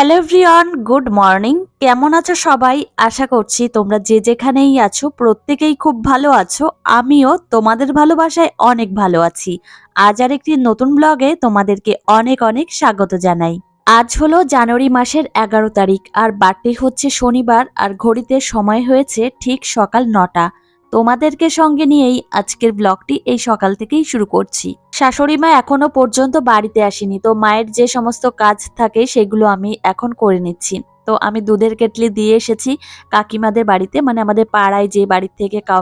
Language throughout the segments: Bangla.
Hello everyone, good morning. কেমন আছো সবাই? আশা করছি তোমরা যে যেখানেই আছো, প্রত্যেকেই খুব ভালো আছো। আমিও তোমাদের ভালোবাসায় অনেক ভালো আছি। আজ আর একটি নতুন ব্লগে তোমাদেরকে অনেক অনেক স্বাগত জানাই। আজ হলো জানুয়ারি মাসের এগারো তারিখ, আর বারটি হচ্ছে শনিবার, আর ঘড়িতে সময় হয়েছে ঠিক সকাল নটা। তোমাদেরকে সঙ্গে নিয়েই আজকের ব্লগটি এই সকাল থেকেই শুরু করছি। শাশুড়ি মা এখনও পর্যন্ত বাড়িতে আসেনি, তো মায়ের যে সমস্ত কাজ থাকে সেগুলো আমি এখন করে নিচ্ছি। তো আমি দুধের কেটলি দিয়ে এসেছি কাকিমাদের বাড়িতে মানে আমাদের পাড়ায় যে বাড়ির থেকে কাউ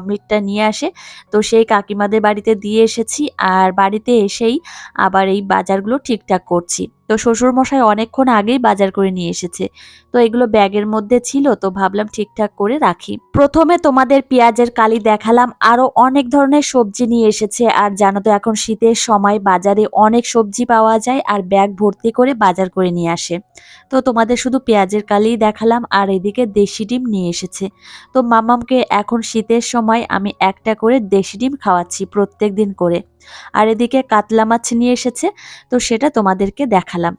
নিয়ে আসে, তো সেই কাকিমাদের বাড়িতে দিয়ে এসেছি আর বাড়িতে এসেই আবার এই বাজারগুলো ঠিকঠাক করছি। তো শ্বশুর মশাই অনেকক্ষণ আগেই বাজার করে নিয়ে এসেছে, তো এগুলো ব্যাগের মধ্যে ছিল, তো ভাবলাম ঠিকঠাক করে রাখি। প্রথমে তোমাদের পেঁয়াজের কালি দেখালাম আরও অনেক ধরনের সবজি নিয়ে এসেছে, আর জানো তো এখন শীতের সময় বাজারে অনেক সবজি পাওয়া যায় আর ব্যাগ ভর্তি করে বাজার করে নিয়ে আসে। তো তোমাদের শুধু পেঁয়াজের কালিই দেখালাম আর এদিকে দেশি ডিম নিয়ে এসেছে। তো মামামকে এখন শীতের সময় আমি একটা করে দেশি ডিম খাওয়াচ্ছি প্রত্যেক দিন করে। আর এদিকে কাতলা মাছ নিয়ে এসেছে, তো সেটা তোমাদেরকে দেখালাম।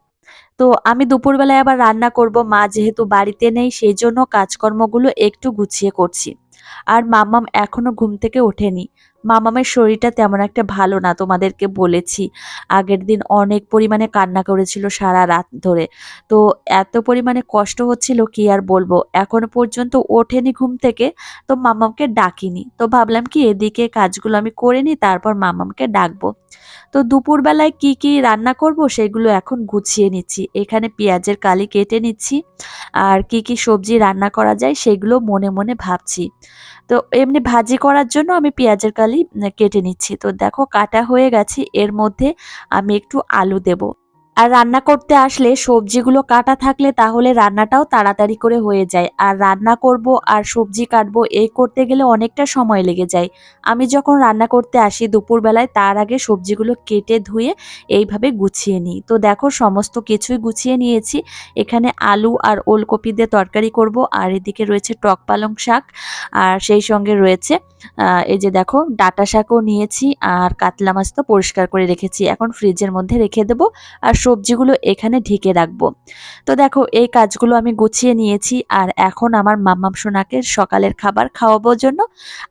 তো আমি দুপুরবেলায় আবার রান্না করব, মা যেহেতু বাড়িতে নেই সেই জন্য কাজকর্মগুলো একটু গুছিয়ে করছি। আর মামাম এখনও ঘুম থেকে ওঠেনি মামামের শরীরটা তেমন একটা ভালো না, তোমাদেরকে বলেছি। আগের দিন অনেক পরিমাণে কান্না করেছিল সারা রাত ধরে। তো এত পরিমাণে কষ্ট হচ্ছিল কি আর বলব? এখনও পর্যন্ত ওঠেনি ঘুম থেকে, তো মামামকে ডাকিনি। তো ভাবলাম কি এদিকে কাজগুলো আমি করে নিই, তারপর মামামকে ডাকবো। তো দুপুরবেলায় কি কি রান্না করব সেগুলো এখন গুছিয়ে নিচ্ছি। এখানে পেঁয়াজের কালি কেটে নিচ্ছি, আর কি কি সবজি রান্না করা যায় সেগুলো মনে মনে ভাবছি। তো এমনি ভাজি করার জন্য আমি পেঁয়াজের কালি কেটে নিচ্ছি। তো দেখো কাটা হয়ে গেছে, এর মধ্যে আমি একটু আলু দেব। আর রান্না করতে আসলে সবজিগুলো কাটা থাকলে তাহলে রান্নাটাও তাড়াতাড়ি করে হয়ে যায়। আর রান্না করব আর সবজি কাটবো, এই করতে গেলে অনেকটা সময় লেগে যায়। আমি যখন রান্না করতে আসি দুপুরবেলায়, তার আগে সবজিগুলো কেটে ধুয়ে এইভাবে গুছিয়ে নিই। তো দেখো, সমস্ত কিছুই গুছিয়ে নিয়েছি। এখানে আলু আর ওলকপি দিয়ে তরকারি করব, আর এদিকে রয়েছে টক পালং শাক, আর সেই সঙ্গে রয়েছে এই যে দেখো, ডাটা শাকও নিয়েছি, আর কাতলা মাছ তো পরিষ্কার করে রেখেছি। এখন ফ্রিজের মধ্যে রেখে দেবো, আর সবজিগুলো এখানে ঢেকে রাখব। তো দেখো, এই কাজগুলো আমি গুছিয়ে নিয়েছি আর এখন আমার মাম্মাম সোনাকে সকালের খাবার খাওয়াবোর জন্য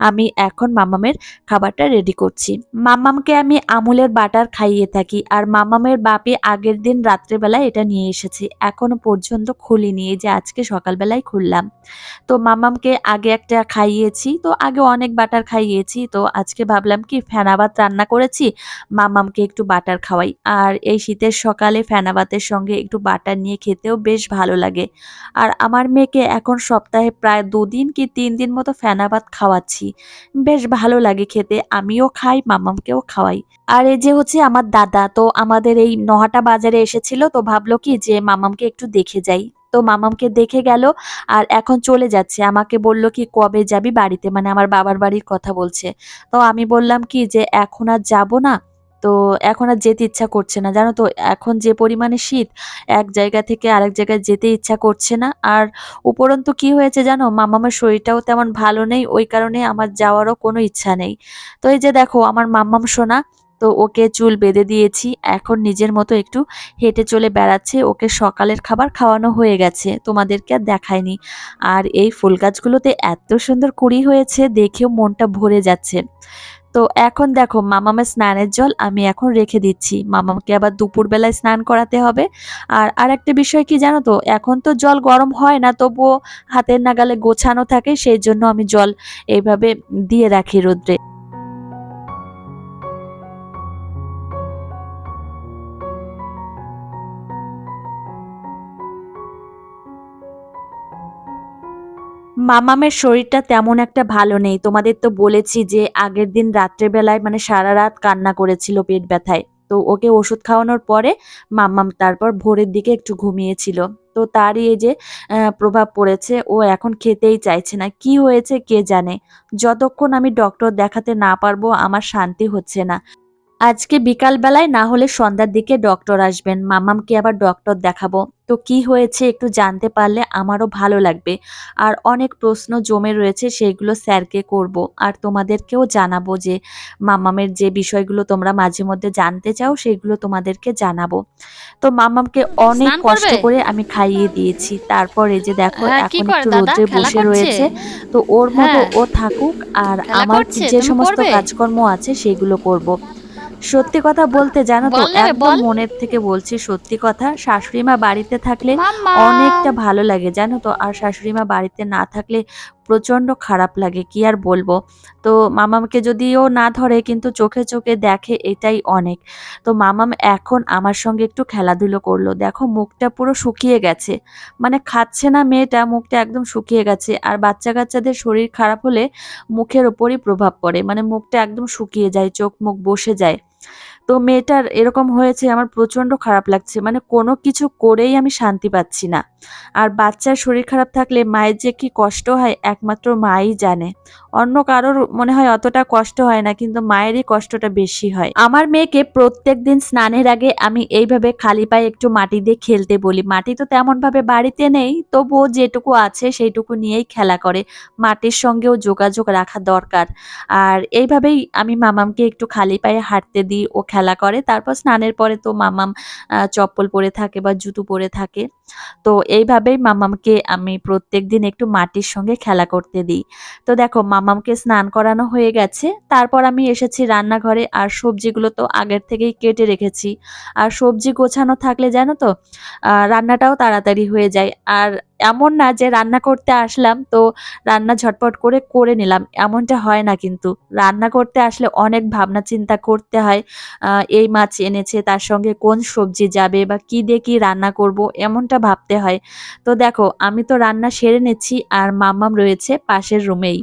আমি এখন মাম্মামের খাবারটা রেডি করছি। মাম্মামকে আমি আমুলের বাটার খাইয়ে থাকি আর মাম্মামের বাপি আগের দিন রাত্রেবেলায় এটা নিয়ে এসেছি, এখনও পর্যন্ত খুলিনি, এই যে আজকে সকালবেলায় খুললাম। তো মাম্মামকে আগে একটা খাইয়েছি, তো আগে অনেক বাটার খাইয়েছি, তো আজকে ভাবলাম কি ফেনাবাত রান্না করেছি, মাম্মামকে একটু বাটার খাওয়াই। আর এই শীতের সকালে ফেনাবাতের সঙ্গে একটু বাটার নিয়ে খেতেও বেশ ভালো লাগে। আর আমার মেয়েকে এখন সপ্তাহে প্রায় দুদিন কি তিন দিন মতো ফেনাবাত খাওয়াচ্ছি। বেশ ভালো লাগে খেতে, আমিও খাই, মামামকেও খাওয়াই। আর এই যে হচ্ছে আমার দাদা, তো আমাদের এই নহাটা বাজারে এসেছিল, তো ভাবলো কি যে মামামকে একটু দেখে যাই। তো মামামকে দেখে গেল আর এখন চলে যাচ্ছে। আমাকে বলল কি, কবে যাবি বাড়িতে? মানে আমার বাবার বাড়ির কথা বলছে। তো আমি বললাম কি যে, এখন আর যাব না। তো এখন আর যেতে ইচ্ছা করছে না। জানো তো, এখন যে পরিমাণে শীত, এক জায়গা থেকে আরেক জায়গায় যেতে ইচ্ছা করছে না। আর উপরন্তু কি হয়েছে জানো, মামামের শরীরটাও তেমন ভালো নেই, ওই কারণে আমার যাওয়ারও কোনো ইচ্ছা নেই। তো এই যে দেখো, আমার মাম্মাম সোনা, তো ওকে চুল বেঁধে দিয়েছি, এখন নিজের মতো একটু হেঁটে চলে বেড়াচ্ছে, ওকে সকালের খাবার খাওয়ানো হয়ে গেছে, তোমাদেরকে আর দেখায়নি। আর এই ফুল গাছগুলোতে এত সুন্দর কুড়ি হয়েছে, দেখেও মনটা ভরে যাচ্ছে। তো এখন দেখো, মামামের স্নানের জল আমি এখন রেখে দিচ্ছি। মামামকে আবার দুপুরবেলায় স্নান করাতে হবে। আর আরেকটা বিষয় কি জানো তো, এখন তো জল গরম হয় না, তবুও হাতের নাগালে গোছানো থাকে, সেই জন্য আমি জল এইভাবে দিয়ে রাখি রোদ্রে। মামামের শরীরটা তেমন একটা ভালো নেই। তোমাদের তো বলেছি যে আগের দিন রাত্রেবেলায় মানে সারা রাত কান্না করেছিল পেট ব্যথায়। তো ওকে ওষুধ খাওয়ানোর পরে মাম্মাম তারপর ভোরের দিকে একটু ঘুমিয়েছিল। তো তারই এই যে প্রভাব পড়েছে, ও এখন খেতেই চাইছে না। কি হয়েছে কে জানে? যতক্ষণ আমি ডক্টর দেখাতে না পারব, আমার শান্তি হচ্ছে না। আজকে বিকালবেলায় না হলে সন্ধ্যার দিকে ডক্টর আসবেন। মামামকে আবার ডক্টর দেখাবো। তো কি হয়েছে একটু জানতে পারলে আমারও ভালো লাগবে। আর অনেক প্রশ্ন জমে রয়েছে সেইগুলো স্যারকে করব। আর তোমাদেরকেও জানাব যে মামামের যে বিষয়গুলো তোমরা মাঝে মধ্যে জানতে চাও সেগুলো তোমাদেরকে জানাব। তো মামামকে অনেক কষ্ট করে আমি খাইয়ে দিয়েছি। তারপরে যে দেখো হ্যাঁ, এখন একটু? রোদ্রে বসে রয়েছে। তো ওর মতো হ্যাঁ। ও থাকুক আর আমার যে সমস্ত কাজকর্ম আছে সেগুলো করব। সত্যি কথা বলতে জানো তো একদম মনের থেকে বলছি সত্যি কথা শাশুড়ি মা বাড়িতে থাকলে অনেকটা ভালো লাগে জানো তো? আর শাশুড়ি মা বাড়িতে না থাকলে প্রচণ্ড খারাপ লাগে, কি আর বলব? তো মামামকে যদিও না ধরে, কিন্তু চোখে চোখে দেখে এটাই অনেক। তো মামাম এখন আমার সঙ্গে একটু খেলাধুলো করল। দেখো মুখটা পুরো শুকিয়ে গেছে। মানে খাচ্ছে না মেয়েটা, মুখটা একদম শুকিয়ে গেছে। আর বাচ্চা কাচ্চাদের শরীর খারাপ হলে মুখের ওপরই প্রভাব পড়ে। মানে মুখটা একদম শুকিয়ে যায়, চোখ মুখ বসে যায়। তো মেয়েটার এরকম হয়েছে, আমার প্রচণ্ড খারাপ লাগছে। মানে কোনো কিছু করেই আমি শান্তি পাচ্ছি না। আর বাচ্চার শরীর খারাপ থাকলে মায়ের যে কি কষ্ট হয়, একমাত্র মাই জানে। অন্য কারোর মনে হয় অতটা কষ্ট হয় না, কিন্তু মায়েরই কষ্টটা বেশি হয়। আমার মেয়েকে প্রত্যেক দিন স্নানের আগে আমি এইভাবে খালি পায়ে একটু মাটি দিয়ে খেলতে বলি। মাটি তো তেমনভাবে বাড়িতে নেই, তবুও যেটুকু আছে সেইটুকু নিয়েই খেলা করে। মাটির সঙ্গেও যোগাযোগ রাখা দরকার। আর এইভাবেই আমি মামামকে একটু খালি পায়ে হাঁটতে দিই, ও খেলা করে। তারপর স্নানের পরে তো মামাম চপ্পল পরে থাকে বা জুতো পরে থাকে। তো এইভাবেই মামামকে আমি প্রত্যেক দিন একটু মাটির সঙ্গে খেলা করতে দিই। তো দেখো, মামামকে স্নান করানো হয়ে গেছে। তারপর আমি এসেছি রান্নাঘরে। আর সবজিগুলো তো আগের থেকেই কেটে রেখেছি। আর সবজি গোছানো থাকলে জানো তো রান্নাটাও তাড়াতাড়ি হয়ে যায়। আর এমন না যে রান্না করতে আসলাম, তো রান্না ঝটপট করে করে নিলাম। এমনটা হয় না কিন্তু। রান্না করতে আসলে অনেক ভাবনা চিন্তা করতে হয় এই মাছ এনেছে, তার সঙ্গে কোন সবজি যাবে বা কি দিয়ে কি রান্না করব, এমনটা ভাবতে হয়। তো দেখো, আমি তো রান্না সেরে নিচ্ছি, আর মাম্মাম রয়েছে পাশের রুমেই।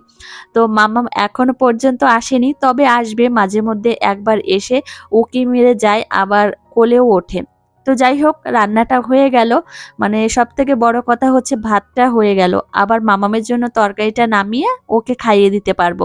তো মাম্মাম এখনও পর্যন্ত আসেনি, তবে আসবে, মাঝে মধ্যে একবার এসে উকি মেরে যায়, আবার কোলেও ওঠে। তো যাই হোক, রান্নাটা হয়ে গেল। মানে সব থেকে বড় কথা হচ্ছে ভাতটা হয়ে গেল। আবার মামামের জন্য তরকারিটা নামিয়ে ওকে খাইয়ে দিতে পারব।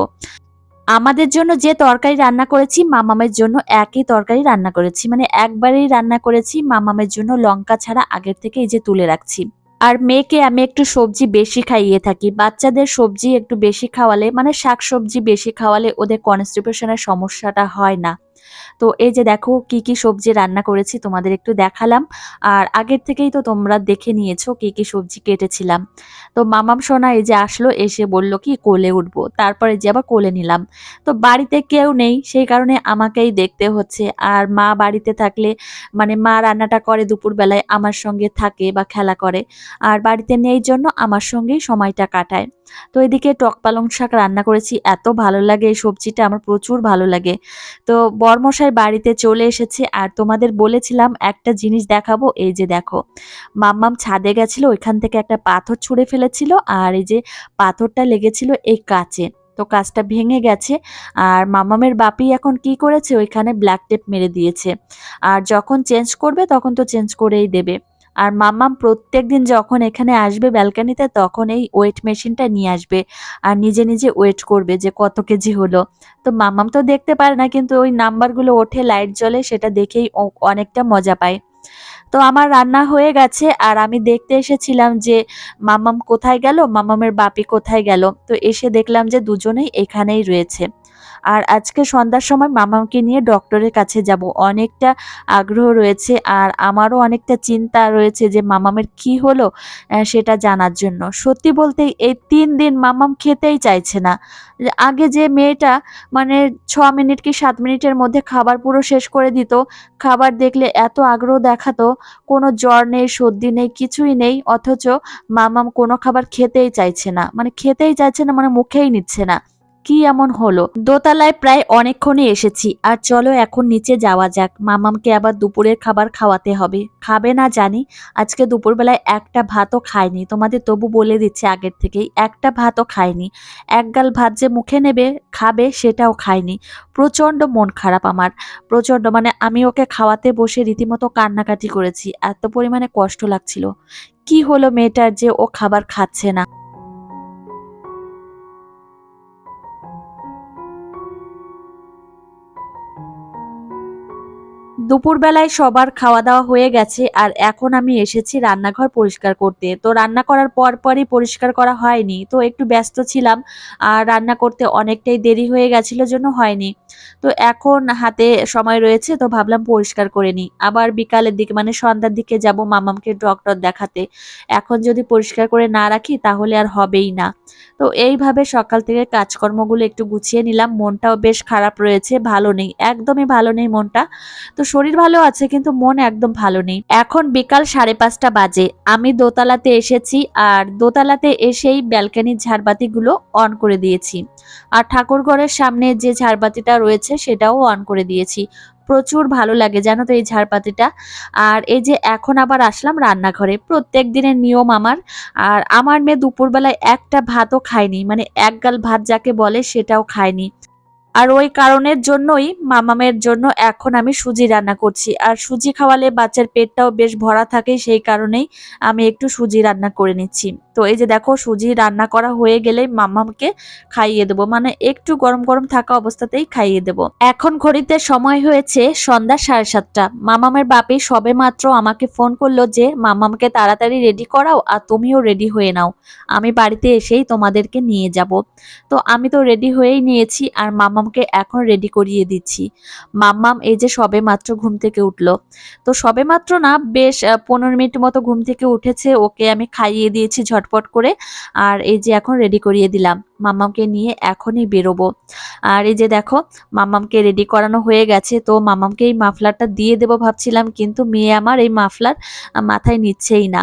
আমাদের জন্য যে তরকারি রান্না করেছি, মামামের জন্য একই তরকারি রান্না করেছি। মানে একবারেই রান্না করেছি, মামামের জন্য লঙ্কা ছাড়া আগের থেকে এই যে তুলে রাখছি। আর মেয়েকে আমি একটু সবজি বেশি খাইয়ে থাকি। বাচ্চাদের সবজি একটু বেশি খাওয়ালে মানে শাক সবজি বেশি খাওয়ালে ওদের কনস্টিপেশনের সমস্যাটা হয় না। তো এই যে দেখো কি কি সবজি রান্না করেছি তোমাদের একটু দেখালাম। আর আগের থেকেই তো তোমরা দেখে নিয়েছো কি কি সবজি কেটেছিলাম। তো মামাম সোনা এই যে আসলো, এসে বলল কি, কোলে উঠবো। তারপরে যে আবার কোলে নিলাম। তো বাড়িতে কেউ নেই, সেই কারণে আমাকেই দেখতে হচ্ছে। আর মা বাড়িতে থাকলে মানে মা রান্নাটা করে দুপুরবেলায়, আমার সঙ্গে থাকে বা খেলা করে। আর বাড়িতে নেই জন্য আমার সঙ্গেই সময়টা কাটায়। তো এদিকে টক পালং শাক রান্না করেছি, এত ভালো লাগে এই সবজিটা, আমার প্রচুর ভালো লাগে। তো বরমশাই বাড়িতে চলে এসেছি আর তোমাদের বলেছিলাম একটা জিনিস দেখাবো। এই যে দেখো, মাম্মাম ছাদে গেছিল, ওইখান থেকে একটা পাথর ছুঁড়ে ফেলেছিল আর এই যে পাথরটা লেগেছিল এই কাচে। তো কাজটা ভেঙে গেছে আর মামামের বাপি এখন কি করেছে? ওইখানে ব্ল্যাক টেপ মেরে দিয়েছে। আর যখন চেঞ্জ করবে, তখন তো চেঞ্জ করেই দেবে। আর মাম্মাম প্রত্যেক দিন যখন এখানে আসবে ব্যালকানিতে, তখন এই ওয়েট মেশিনটা নিয়ে আসবে আর নিজে নিজে ওয়েট করবে যে কত কেজি হলো। তো মাম্মাম তো দেখতে পারে না, কিন্তু ওই নাম্বারগুলো ওঠে, লাইট জ্বলে, সেটা দেখেই অনেকটা মজা পায়। তো আমার রান্না হয়ে গেছে আর আমি দেখতে এসেছিলাম যে মামাম কোথায় গেল মামামের বাপি কোথায় গেল। তো এসে দেখলাম যে দুজনেই এখানেই রয়েছে। আর আজকে সন্ধ্যার সময় মামামকে নিয়ে ডক্টরের কাছে যাব। অনেকটা আগ্রহ রয়েছে আর আমারও অনেকটা চিন্তা রয়েছে যে মামামের কি হলো সেটা জানার জন্য। সত্যি বলতে এই তিন দিন মামাম খেতেই চাইছে না। আগে যে মেয়েটা মানে ছ মিনিট কি সাত মিনিটের মধ্যে খাবার পুরো শেষ করে দিত, খাবার দেখলে এত আগ্রহ দেখাতো, কোনো জ্বর নেই, সর্দি নেই, কিছুই নেই, অথচ মামাম কোনো খাবার খেতেই চাইছে না। মানে খেতেই চাইছে না মানে মুখেই নিচ্ছে না। কি এমন হলো? দোতলায় প্রায় অনেকক্ষণই এসেছি, আর চলো এখন নিচে যাওয়া যাক। মামামকে আবার দুপুরের খাবার খাওয়াতে হবে। খাবে না জানি, আজকে দুপুরবেলায় একটা ভাতও খায়নি তোমাদের তবু বলে দিচ্ছে আগের থেকেই, একটা ভাতও খায়নি এক গাল ভাত যে মুখে নেবে, খাবে সেটাও খায়নি প্রচণ্ড মন খারাপ আমার। প্রচণ্ড মানে আমি ওকে খাওয়াতে বসে রীতিমতো কান্নাকাটি করেছি। এত পরিমাণে কষ্ট লাগছিল। কি হলো মেয়েটার যে ও খাবার খাচ্ছে না। দুপুরবেলায় সবার খাওয়া দাওয়া হয়ে গেছে আর এখন আমি এসেছি রান্নাঘর পরিষ্কার করতে। তো রান্না করার পর পরই পরিষ্কার করা হয়নি। তো একটু ব্যস্ত ছিলাম আর রান্না করতে অনেকটাই দেরি হয়ে গেছিল জন্য হয়নি। তো এখন হাতে সময় রয়েছে তো ভাবলাম পরিষ্কার করে নিই। আবার বিকালের দিকে মানে সন্ধ্যার দিকে যাব মামামকে ডক্টর দেখাতে। এখন যদি পরিষ্কার করে না রাখি তাহলে আর হবেই না। তো এইভাবে সকাল থেকে কাজকর্মগুলো একটু গুছিয়ে নিলাম। মনটাও বেশ খারাপ রয়েছে, ভালো নেই, একদমই ভালো নেই মনটা। তো শরীর ভালো আছে, কিন্তু মন একদম ভালো নেই। এখন বিকাল সাড়ে পাঁচটা বাজে। আমি দোতলাতে এসেছি আর দোতলাতে এসেই ব্যালকানির ঝাড়বাতিগুলো অন করে দিয়েছি। আর ঠাকুর ঘরের সামনে যে ঝাড়বাতিটা রয়েছে, সেটাও অন করে দিয়েছি। প্রচুর ভালো লাগে, জানো তো এই ঝাড়পাতিটা আর এই যে এখন আবার আসলাম রান্নাঘরে। প্রত্যেক দিনের নিয়ম আমার। আর আমার মেয়ে দুপুরবেলায় একটা ভাতও খায়নি। মানে এক গাল ভাত যাকে বলে সেটাও খায়নি। আর ওই কারণের জন্যই মামামের জন্য এখন আমি সুজি রান্না করছি। আর সুজি খাওয়ালে বাচ্চার পেটটাও বেশ ভরা থাকে, সেই কারণেই আমি একটু সুজি রান্না করে নিচ্ছি। তো এই যে দেখো, সুজি রান্না করা হয়ে গেলেই মামামকে খাইয়ে দেবো। মানে একটু গরম গরম থাকা অবস্থাতেই খাইয়ে দেবো। এখন ঘড়িতে সময় হয়েছে সন্ধ্যা সাড়ে সাতটা। মামামের বাপি সবে মাত্র আমাকে ফোন করল যে, মামামকে তাড়াতাড়ি রেডি করাও আর তুমিও রেডি হয়ে নাও। আমি বাড়িতে এসেই তোমাদেরকে নিয়ে যাব। তো আমি তো রেডি হয়েই নিয়েছি আর মাম্মামকে এখন রেডি করিয়ে দিচ্ছি। মাম্মাম, এই যে সবে মাত্র ঘুম থেকে উঠল। তো সবে মাত্র না, বেশ পনেরো মিনিট মতো ঘুম থেকে উঠেছে, ওকে আমি খাইয়ে দিয়েছি ঝটপট করে, আর এই যে এখন রেডি করিয়ে দিলাম। মাম্মামকে নিয়ে এখনই বেরোবো। আর এই যে দেখো, মাম্মামকে রেডি করানো হয়ে গেছে, তো মাম্মামকে এই মাফলারটা দিয়ে দেবো ভাবছিলাম, কিন্তু মেয়ে আমার এই মাফলার মাথায় নিচ্ছেই না।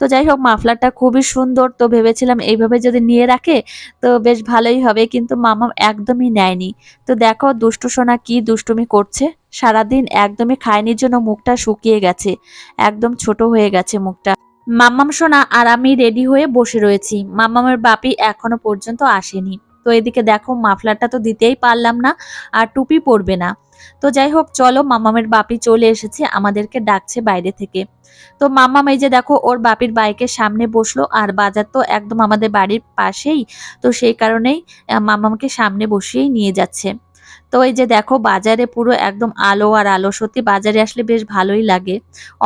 তো যাই হোক, মাফলারটা খুবই সুন্দর। তো ভেবেছিলাম এইভাবে যদি নিয়ে রাখে, তো বেশ ভালোই হবে, কিন্তু মামা একদমই নেয়নি। তো দেখো দুষ্টু সোনা কি দুষ্টুমি করছে। সারাদিন একদমই খায়নির জন্য মুখটা শুকিয়ে গেছে। একদম ছোট হয়ে গেছে মুখটা। মাম্মাম সোনা আর আমি রেডি হয়ে বসে রয়েছি। মাম্মামের বাপি এখনও পর্যন্ত আসেনি। তো এদিকে দেখো মাফলারটা তো দিতেই পারলাম না, আর টুপি পরবে না। তো যাই হোক চলো মামামের বাপি চলে এসেছে, আমাদেরকে ডাকছে বাইরে থেকে। তো মাম্মাম এই যে দেখো, ওর বাপির বাইকের সামনে বসল, আর বাজার তো একদম আমাদের বাড়ির পাশেই, তো সেই কারণেই মামামকে সামনে বসিয়েই নিয়ে যাচ্ছে। তো এই যে দেখো, বাজারে পুরো একদম আলো আর আলো, সত্যি বাজারে আসলে বেশ ভালোই লাগে।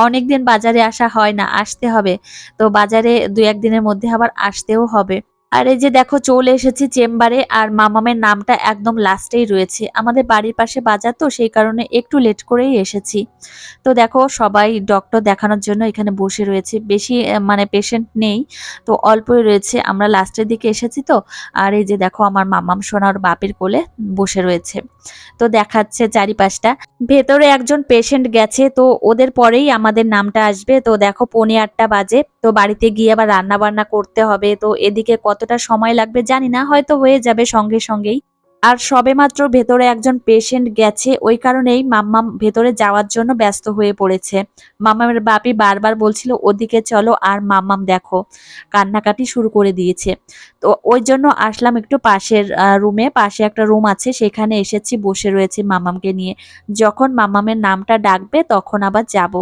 অনেকদিন বাজারে আসা হয় না, আসতে হবে। তো বাজারে দু একদিনের মধ্যে আবার আসতেও হবে। আর এই যে দেখো, চলে এসেছি চেম্বারে আর মামামের নামটা একদম লাস্টেই রয়েছে। আমাদের বাড়ির পাশে বাজার তো, সেই কারণে একটু লেট করেই এসেছি। তো দেখো, সবাই ডক্টর দেখানোর জন্য এখানে বসে রয়েছে। বেশি মানে পেশেন্ট নেই, তো অল্পই রয়েছে। আমরা লাস্টের দিকে এসেছি তো, আর এই যে দেখো, আমার মামাম সোনার বাপের কোলে বসে রয়েছে। তো দেখাচ্ছে চারিপাশটা। ভেতরে একজন পেশেন্ট গেছে, তো ওদের পরেই আমাদের নামটা আসবে। তো দেখো, পনে আটটা বাজে। তো বাড়িতে গিয়ে আবার রান্না বান্না করতে হবে। তো এদিকে কতটা সময় লাগবে জানি না হয়তো হয়ে যাবে সঙ্গে সঙ্গেই। আর সবেমাত্র ভেতরে একজন পেশেন্ট গেছে, ওই কারণেই মাম্মাম ভেতরে যাওয়ার জন্য ব্যস্ত হয়ে পড়েছে। মাম্মামের বাপি বারবার বলছিল, ওদিকে চলো আর মাম্মাম দেখো। কান্নাকাটি শুরু করে দিয়েছে। তো ওই জন্য আসলাম একটু পাশের রুমে। পাশে একটা রুম আছে, সেখানে এসেছি, বসে রয়েছে মামামকে নিয়ে। যখন মামামের নামটা ডাকবে, তখন আবার যাব।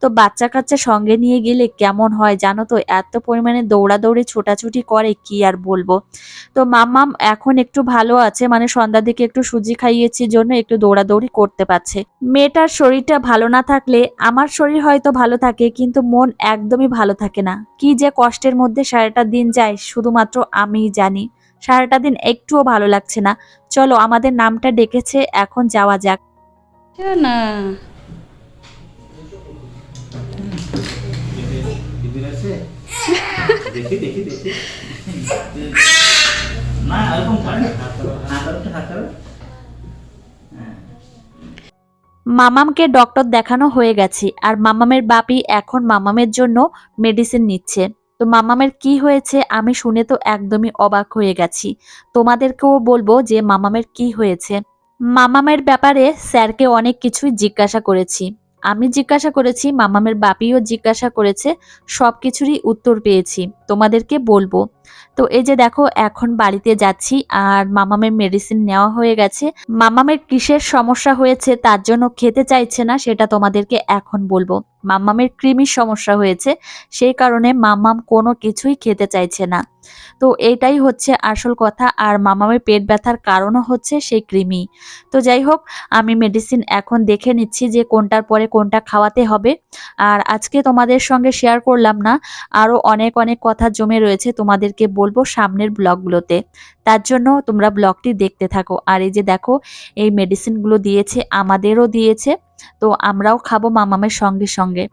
তো বাচ্চা কাচ্চা সঙ্গে নিয়ে গেলে কেমন হয় জানো তো? এত পরিমাণে দৌড়াদৌড়ি, ছোটাছুটি করে, কি আর বলব? তো মাম্মাম এখন একটু ভালো আছে মানে সন্ধ্যার দিকে একটু সুজি খাইয়েছি জন্য একটু দৌড়াদৌড়ি করতে পারছে। মেয়েটার শরীরটা ভালো না থাকলে আমার শরীর হয়তো ভালো থাকে কিন্তু মন একদমই ভালো থাকে না। কি যে কষ্টের মধ্যে সারাটা দিন যায় শুধুমাত্র আমিই জানি। সারাটা দিন একটুও ভালো লাগছে না। চলো আমাদের নামটা ডেকেছে এখন যাওয়া যাক। না দেখি দেখি দেখি। মামামকে ডক্টর দেখানো হয়ে গেছে, আর মামামের বাপি এখন মামামের জন্য মেডিসিন নিচ্ছে। তো মামামের কি হয়েছে আমি শুনে তো একদমই অবাক হয়ে গেছি। তোমাদেরকেও বলব যে মামামের কি হয়েছে। মামামের ব্যাপারে স্যারকে অনেক কিছুই জিজ্ঞাসা করেছি। আমি জিজ্ঞাসা করেছি, মামামের বাপিও জিজ্ঞাসা করেছে সব কিছুরই উত্তর পেয়েছি। তোমাদেরকে বলব। তো এই যে দেখো, এখন বাড়িতে যাচ্ছি আর মামামের মেডিসিন নেওয়া হয়ে গেছে। মামামের কিসের সমস্যা হয়েছে তার জন্য খেতে চাইছে না, সেটা তোমাদেরকে এখন বলব। মামামের কৃমির সমস্যা হয়েছে, সেই কারণে মামাম কোনো কিছুই খেতে চাইছে না। তো এটাই হচ্ছে আসল কথা, আর মামামের পেট ব্যথার কারণও হচ্ছে সেই কৃমি। তো যাই হোক, আমি মেডিসিন এখন দেখে নিচ্ছি যে কোনটার পরে কোনটা খাওয়াতে হবে। আর আজকে তোমাদের সঙ্গে শেয়ার করলাম না আরও অনেক অনেক কথা জমে রয়েছে তোমাদেরকে বলব সামনের ব্লগগুলোতে। তার জন্য তোমরা ব্লগটি দেখতে থাকো। আর এই যে দেখো, এই মেডিসিনগুলো দিয়েছে, আমাদেরও দিয়েছে। তো আমরাও খাব মামামের সঙ্গে সঙ্গে।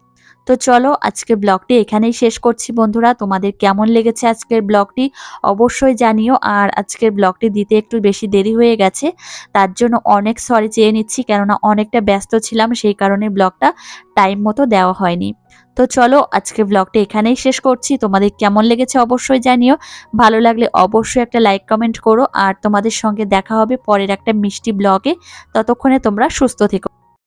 তো চলো আজকে ব্লগটি এখানেই শেষ করছি বন্ধুরা। তোমাদের কেমন লেগেছে আজকের ব্লগটি অবশ্যই জানিও। আর আজকের ব্লগটি দিতে একটু বেশি দেরি হয়ে গেছে। তার জন্য অনেক সরি চেয়ে নিচ্ছি, কেননা অনেকটা ব্যস্ত ছিলাম, সেই কারণে ব্লগটা টাইম মতো দেওয়া হয়নি। তো চলো আজকে ব্লগটা এখানেই শেষ করছি। তোমাদের কেমন লেগেছে অবশ্যই জানিও। ভালো লাগলে অবশ্যই একটা লাইক কমেন্ট করো। আর তোমাদের সঙ্গে দেখা হবে পরের একটা মিষ্টি ব্লগে ততক্ষণে তোমরা সুস্থ থেকো।